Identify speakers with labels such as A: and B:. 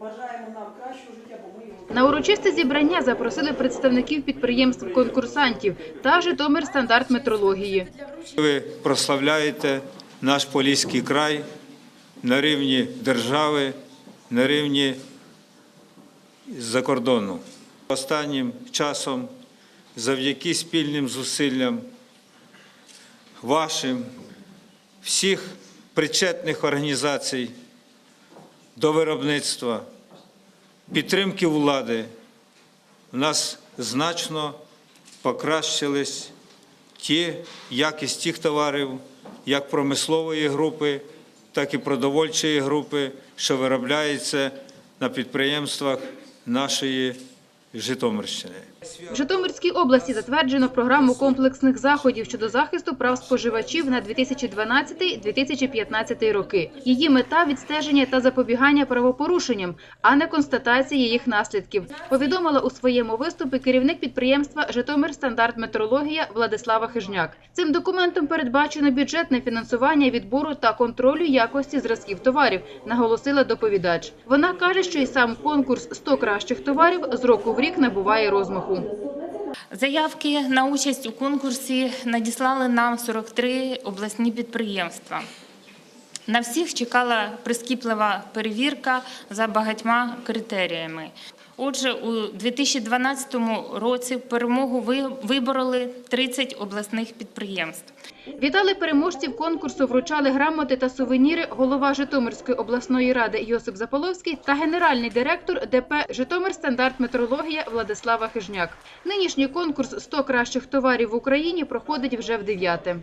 A: бажаємо нам кращого життя, бо ми його
B: На урочисте зібрання запросили представників підприємств конкурсантів та Житомир стандарт метрології.
C: Ви прославляєте наш Поліський край на рівні держави, на рівні за кордону. Останнім часом, завдяки спільним зусиллям вашим, всіх причетних організацій до виробництва, підтримки влади, в нас значно покращились ті якість тих товарів, як промислової групи, так і продовольчої групи, що виробляється на підприємствах нашої Житомирщини.
B: В Житомирській області затверджено програму комплексних заходів щодо захисту прав споживачів на 2012-2015 роки. Її мета відстеження та запобігання правопорушенням, а не констатація їх наслідків. Повідомила у своєму виступі керівник підприємства Житомир стандарт метрологія Владислава Хижняк. Цим документом передбачено бюджетне фінансування відбору та контролю якості зразків товарів, наголосила доповідач. Вона каже, що і сам конкурс «100 кращих товарів з року рік набуває розмаху.
D: Заявки на участь у конкурсі надіслали нам 43 обласні підприємства. На всіх чекала прискіплива перевірка за багатьма критеріями. Отже, у 2012 році перемогу ви- вибороли 30 обласних підприємств.
B: Вітали переможців конкурсу, вручали грамоти та сувеніри голова Житомирської обласної ради Йосип Заполовський та генеральний директор ДП Житомир стандарт метрологія Владислава Хижняк. Нинішній конкурс «100 кращих товарів в Україні проходить вже в дев'яте.